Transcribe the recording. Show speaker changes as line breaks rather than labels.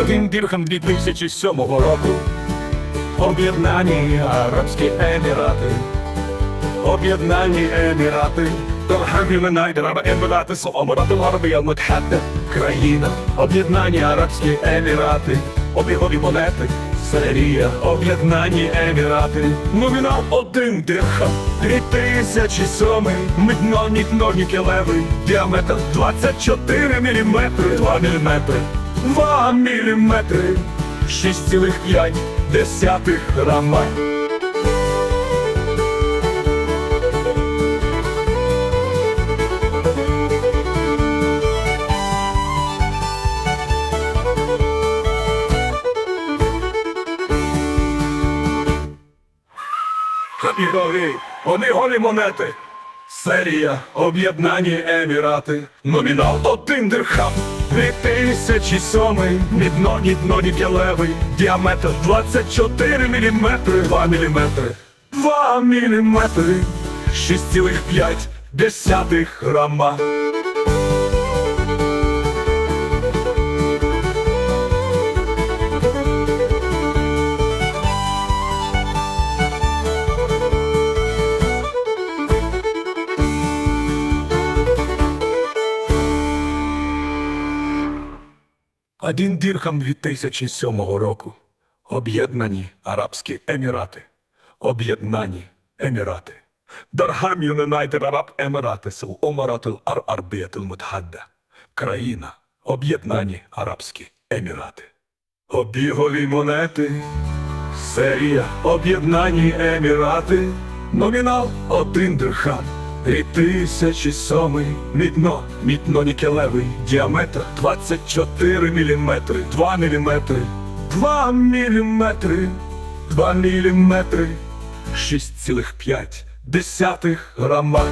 Один дірхам 2007 року. Об'єднані Арабські Емірати. Об'єднані Емірати. Дорогами Юнайдер Араб Емірати, Соломарат Арабія Мутхадда. Країна. Об'єднані Арабські Емірати. Обігові монети. Серія. Об'єднані Емірати. Номінал один дирхам. Дві тисячі сьомий. Мидно, нітно, нікелевий. Діаметр 24 міліметри. 2 міліметри. 2 міліметри. 6,5 десятих грама. І голі, вони голі монети. Серія Об'єднані Емірати. Номінал один дирхам. 2007 Мідно, ні нікелевий. Діаметр 24 міліметри. 2 міліметри. 2 міліметри. 6,5 десятих грама. Один дірхам 2007 року. Об'єднані Арабські Емірати. Об'єднані Емірати. Дархам Юнайдер Араб Емірати Сел Омаратул Ар Арбіятул Мутхадда. Країна. Об'єднані Арабські Емірати. Обігові монети. Серія Об'єднані Емірати. Номінал один дирхам. 2007 мідно, мідно нікелевий діаметр 24 міліметри, 2 міліметри, 2 міліметри, 2 міліметри, 6,5 десятих грама.